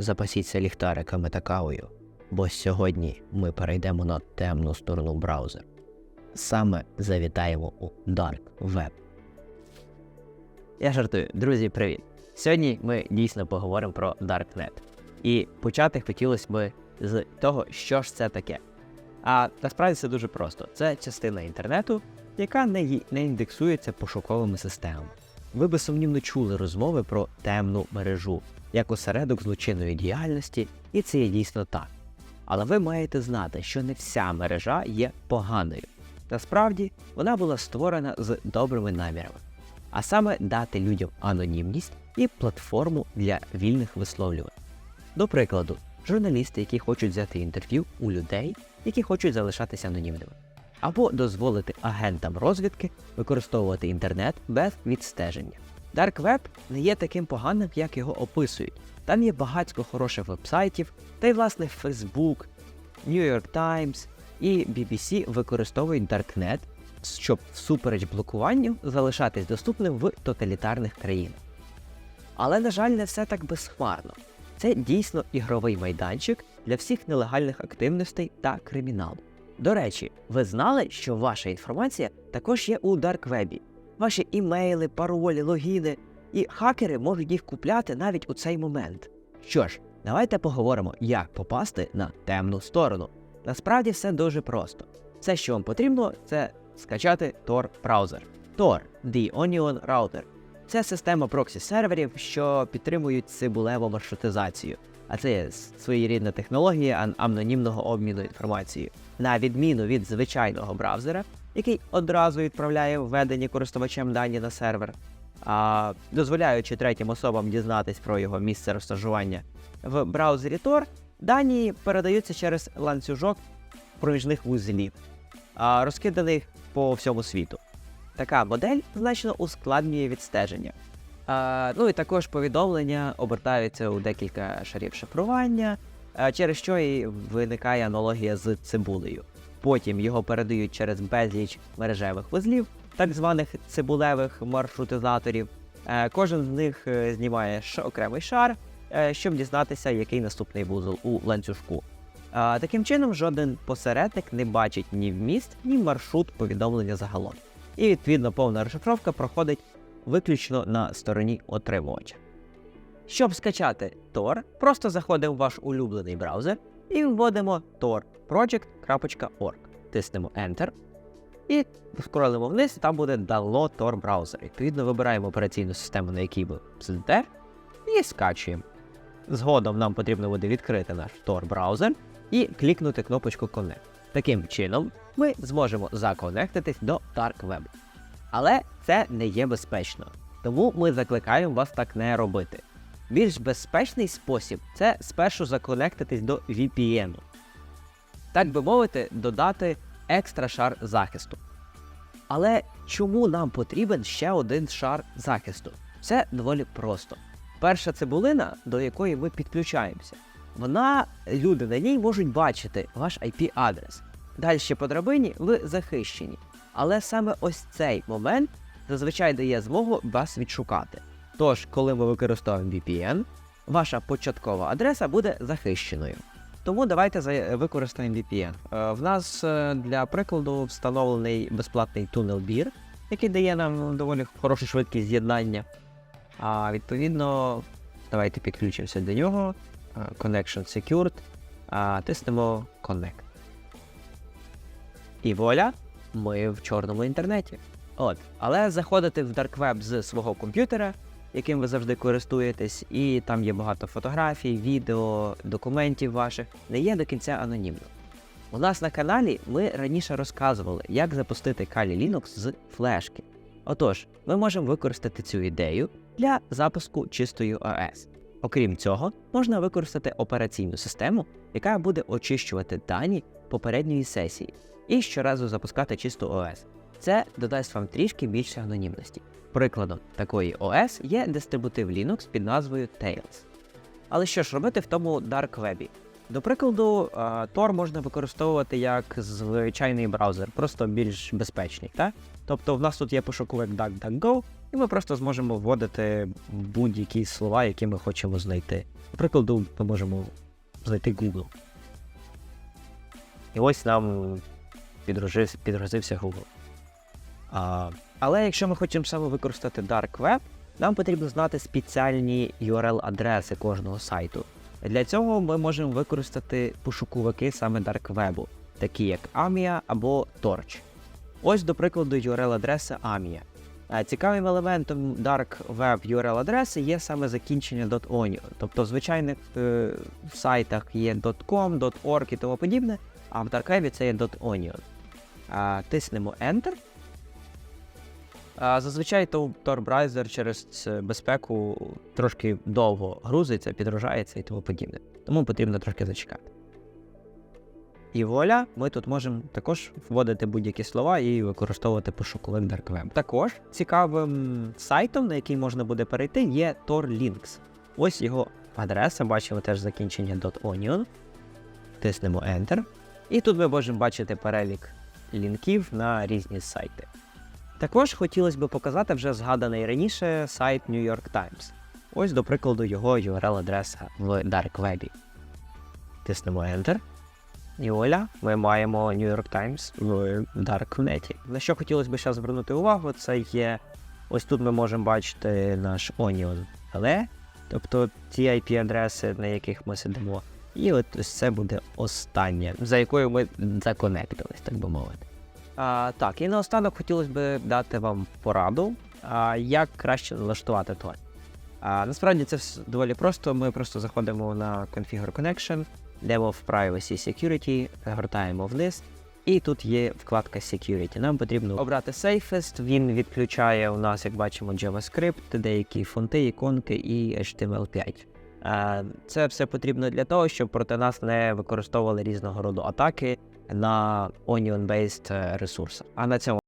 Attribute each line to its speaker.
Speaker 1: запасіться ліхтариками та кавою, бо сьогодні ми перейдемо на темну сторону браузера. Саме завітаємо у Dark Web. Я жартую, друзі, привіт! Сьогодні ми дійсно поговоримо про Darknet. І почати хотілося б з того, що ж це таке. А насправді це дуже просто: це частина інтернету, яка не, не індексується пошуковими системами. Ви безсумнівно чули розмови про темну мережу як осередок злочинної діяльності, і це є дійсно так. Але ви маєте знати, що не вся мережа є поганою. Насправді, вона була створена з добрими намірами, а саме дати людям анонімність і платформу для вільних висловлювань. До прикладу, журналісти, які хочуть взяти інтерв'ю у людей, які хочуть залишатися анонімними, або дозволити агентам розвідки використовувати інтернет без відстеження. Dark Web не є таким поганим, як його описують. Там є багатько хороших вебсайтів, та й власне Facebook, New York Times і BBC використовують Darknet, щоб всупереч блокуванню залишатись доступним в тоталітарних країнах. Але, на жаль, не все так безхмарно. Це дійсно ігровий майданчик для всіх нелегальних активностей та криміналу. До речі, ви знали, що ваша інформація також є у дарквебі. Ваші імейли, паролі, логіни, і хакери можуть їх купляти навіть у цей момент. Що ж, давайте поговоримо, як попасти на темну сторону. Насправді все дуже просто. Все, що вам потрібно, це скачати Tor браузер. Tor – The Onion Router. Це система проксі-серверів, що підтримують цибулеву маршрутизацію. А це є своєрідна технологія анонімного обміну інформацією. На відміну від звичайного браузера, який одразу відправляє введені користувачем дані на сервер, а дозволяючи третім особам дізнатись про його місце розташування. В браузері Tor дані передаються через ланцюжок проміжних вузлів, а, розкиданих по всьому світу. Така модель значно ускладнює відстеження. А, ну і також повідомлення обертаються у декілька шарів шифрування, а, через що і виникає аналогія з цибулею. Потім його передають через безліч мережевих вузлів, так званих цибулевих маршрутизаторів. Е, Кожен з них е, знімає окремий шар, е, щоб дізнатися, який наступний вузол у ланцюжку. Таким чином, жоден посередник не бачить ні вміст, ні маршрут повідомлення загалом. І відповідно повна розшифровка проходить виключно на стороні отримувача. Щоб скачати Tor, просто заходимо в ваш улюблений браузер і вводимо torproject.org. Тиснемо Enter. І скролимо вниз, і там буде Download Tor Browser. Відповідно, вибираємо операційну систему, на якій ви сидите, і скачуємо. Згодом нам потрібно буде відкрити наш Tor браузер і клікнути кнопочку Connect. Таким чином, ми зможемо законектитись до Dark Web. Але це не є безпечно, тому ми закликаємо вас так не робити. Більш безпечний спосіб це спершу законектитись до VPN. Так би мовити, додати екстра шар захисту. Але чому нам потрібен ще один шар захисту? Це доволі просто. Перша цибулина, до якої ми підключаємося, вона, люди на ній можуть бачити ваш IP-адрес. Далі по драбині ви захищені. Але саме ось цей момент зазвичай дає змогу вас відшукати. Тож, коли ми використовуємо VPN, ваша початкова адреса буде захищеною. Тому давайте використаємо VPN. Е, В нас е, для прикладу встановлений безплатний TunnelBeer, який дає нам доволі хорошу швидкість з'єднання. А відповідно, давайте підключимося до нього. Е, Connection Secured. Тиснемо Connect. І вуаля, ми в чорному інтернеті. От, але заходити в Dark Web з свого комп'ютера, яким ви завжди користуєтесь, і там є багато фотографій, відео, документів ваших, не є до кінця анонімно. У нас на каналі ми раніше розказували, як запустити Kali Linux з флешки. Отож, ми можемо використати цю ідею для запуску чистої OS. Окрім цього, можна використати операційну систему, яка буде очищувати дані попередньої сесії і щоразу запускати чисту ОС. Це додасть вам трішки більше анонімності. Прикладом такої ОС є дистрибутив Linux під назвою Tails. Але що ж робити в тому Dark Web? До прикладу, а, Tor можна використовувати як звичайний браузер, просто більш безпечний. Так? Тобто в нас тут є пошуковик DuckDuckGo, і ми просто зможемо вводити будь-які слова, які ми хочемо знайти. Наприклад, ми можемо знайти Google. І ось нам підрозився Google. А, але якщо ми хочемо саме використати Dark Web, нам потрібно знати спеціальні URL-адреси кожного сайту. Для цього ми можемо використати пошуковики саме Dark Web, такі як AMIA або Torch. Ось, до прикладу, URL-адреса AMIA. Цікавим елементом Dark Web URL-адреси є саме закінчення .onion. Тобто в звичайних е, сайтах є .com, .org і тому подібне, а в Dark Web це є .onion. Тиснемо Enter. Зазвичай то Browser через е, безпеку трошки довго грузиться, підгружається і тому подібне. Тому потрібно трошки зачекати. І вуаля, ми тут можемо також вводити будь-які слова і використовувати пошуковик Dark Web. Також цікавим сайтом, на який можна буде перейти, є Tor Links. Ось його адреса, бачимо теж закінчення .onion. Тиснемо Enter. І тут ми можемо бачити перелік лінків на різні сайти. Також хотілося б показати вже згаданий раніше сайт New York Times. Ось, до прикладу, його URL-адреса в Dark Web. Тиснемо Enter. І оля, ми маємо New York Times в Darknet. На що хотілося б ще звернути увагу, це є. Ось тут ми можемо бачити наш Onion LE, тобто ті IP-адреси, на яких ми сидимо. І от ось це буде останнє, за якою ми законектились, так би мовити. А, так, і наостанок хотілося б дати вам пораду, а, як краще налаштувати Tor. А, насправді це все доволі просто. Ми просто заходимо на Configure Connection, йдемо в Privacy Security, гортаємо вниз, і тут є вкладка Security. Нам потрібно обрати Safest. Він відключає у нас, як бачимо, JavaScript, деякі фонти, іконки і HTML5. А, Це все потрібно для того, щоб проти нас не використовували різного роду атаки на Onion-based ресурсах. А на цьому